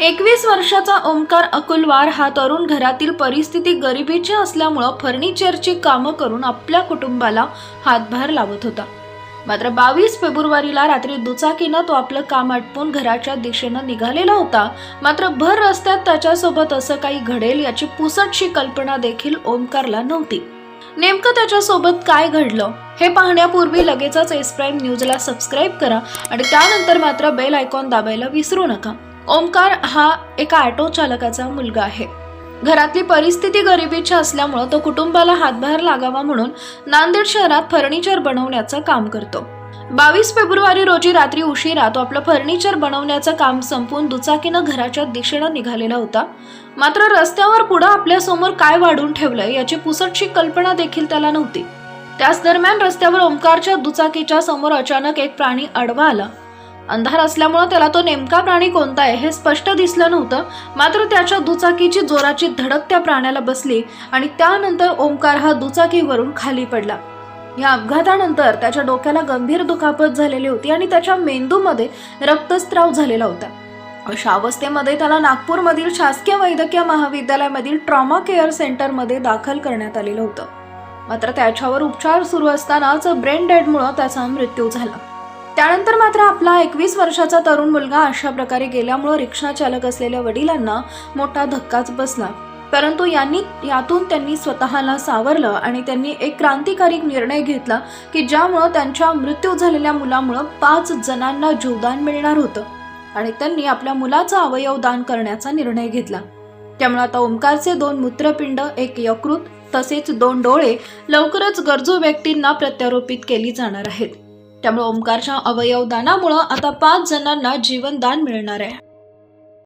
एकवीस वर्षाचा ओमकार अकुलवार हा तरुण घरातील परिस्थिती गरिबीची असल्यामुळं फर्निचरची कामं करून आपल्या कुटुंबाला हातभार लावत होता. मात्र बावीस फेब्रुवारीला रात्री दुचाकीनं तो आपलं काम आटपून घराच्या दिशेनं निघालेला होता. मात्र भर रस्त्यात त्याच्यासोबत असं काही घडेल याची पुसटशी कल्पना देखील ओमकारला नव्हती. नेमकं त्याच्यासोबत काय घडलं हे पाहण्यापूर्वी लगेचच एस प्राईम न्यूजला सबस्क्राईब करा आणि त्यानंतर मात्र बेल आयकॉन दाबायला विसरू नका. ओमकार हा एका ऑटो चालकाचा मुलगा आहे. घरातली परिस्थिती गरिबीची असल्यामुळं तो कुटुंबाला हातभार लागावा म्हणून नांदेड शहरात फर्निचर बनवण्याचं काम करतो. बावीस फेब्रुवारी रोजी रात्री उशिरा तो आपलं फर्निचर बनवण्याचं काम संपवून दुचाकीनं घराच्या दिशेनं निघालेला होता. मात्र रस्त्यावर पुढं आपल्यासमोर काय वाढून ठेवलंय याची पुसटशी कल्पना देखील त्याला नव्हती. त्याच दरम्यान रस्त्यावर ओमकारच्या दुचाकीच्या समोर अचानक एक प्राणी आडवा आला. अंधार असल्यामुळं त्याला तो नेमका प्राणी कोणता आहे हे स्पष्ट दिसलं नव्हतं. मात्र त्याच्या दुचाकीची जोराची धडक त्या प्राण्याला बसली आणि त्यानंतर ओंकार हा दुचाकीवरून खाली पडला. या अपघातानंतर त्याच्या डोक्याला गंभीर दुखापत झालेली होती आणि त्याच्या मेंदूमध्ये रक्तस्त्राव झालेला होता. अशा अवस्थेमध्ये त्याला नागपूरमधील शासकीय वैद्यकीय महाविद्यालयामधील ट्रॉमा केअर सेंटरमध्ये दाखल करण्यात आलेलं होतं. मात्र त्याच्यावर उपचार सुरू असतानाच ब्रेन डेडमुळं त्याचा मृत्यू झाला. त्यानंतर मात्र आपला एकवीस वर्षाचा तरुण मुलगा अशा प्रकारे गेल्यामुळं रिक्षा चालक असलेल्या वडिलांना मोठा धक्काच बसला. परंतु यांनी यातून त्यांनी स्वतःला सावरलं आणि त्यांनी एक क्रांतिकारी निर्णय घेतला की ज्यामुळं त्यांच्या मृत्यू झालेल्या मुलामुळं पाच जणांना जीवदान मिळणार होतं आणि त्यांनी आपल्या मुलाचा अवयव दान करण्याचा निर्णय घेतला. त्यामुळे आता ओंकारचे दोन मूत्रपिंड एक यकृत तसेच दोन डोळे लवकरच गरजू व्यक्तींना प्रत्यारोपित केली जाणार आहेत. त्यामुळे ओंकारच्या अवयवदानामुळं आता पाच जणांना जीवनदान मिळणार आहे.